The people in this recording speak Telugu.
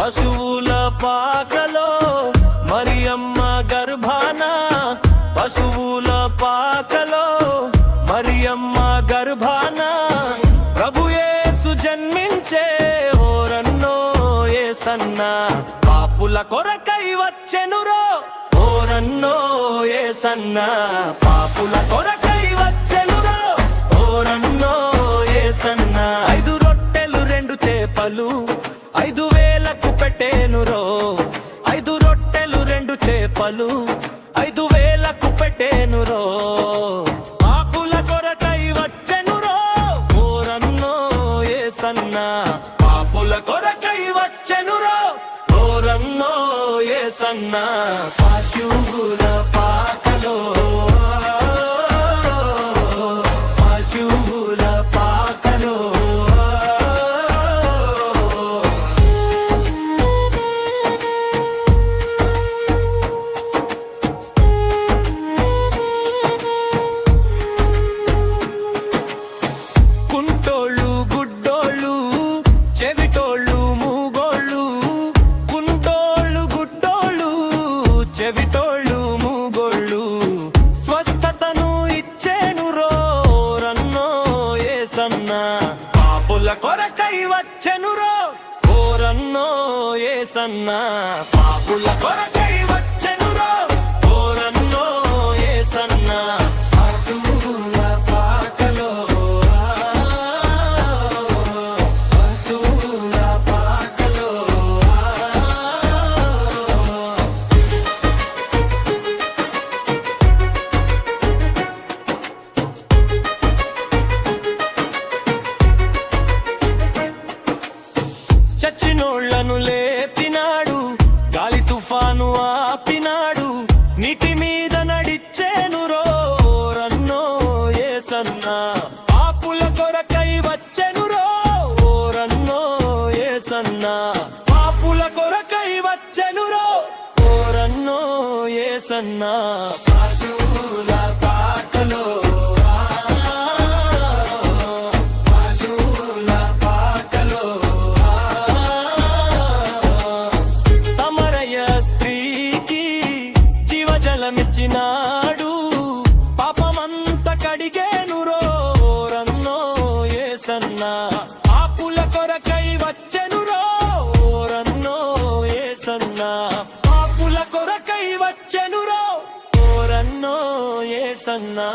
పశువుల పాకలో మరియమ్మ గర్భాన పశువుల పాకలో మరియమ్మ గర్భాన ప్రభుయేసు జన్మించే ఓరన్నో ఏసన్నా పాపుల కొరకై వచ్చెనురో ఓరన్నో ఏసన్నా పాపుల కొరకై వచ్చెనురో ఓరన్నో ఏసన్నా ఐదు రొట్టెలు రెండు చేపలు చేపలు ఐదు వేలకు పెట్టేనురో. పాపుల కొరకై వచ్చెనురో. ఓరన్నో సన్నా పాపుల కొరకై వచ్చెనురో. ఓరన్నో ఏసన్న పశువుల వచ్చెనురో. వచ్చెను రో ఓరన్నో పాపుల కొరకే చచ్చినోళ్ళను లేపినాడు గాలి తుఫాను ఆపినాడు నీటి మీద నడిచేను రోరన్నో ఏసన్నా పాపుల కొరకై వచ్చెను రోరన్నో ఏసన్నా పాపుల కొరకై వచ్చెను రో ఓరన్నో ఏసన్నా వచ్చినాడు పాపమంత కడిగేను రోరన్నో ఏసన్నా. పాపుల కొరకై వచ్చెను రోరన్నో ఏసన్నా. పాపుల కొరకై వచ్చెను రోరన్నో ఓరన్నో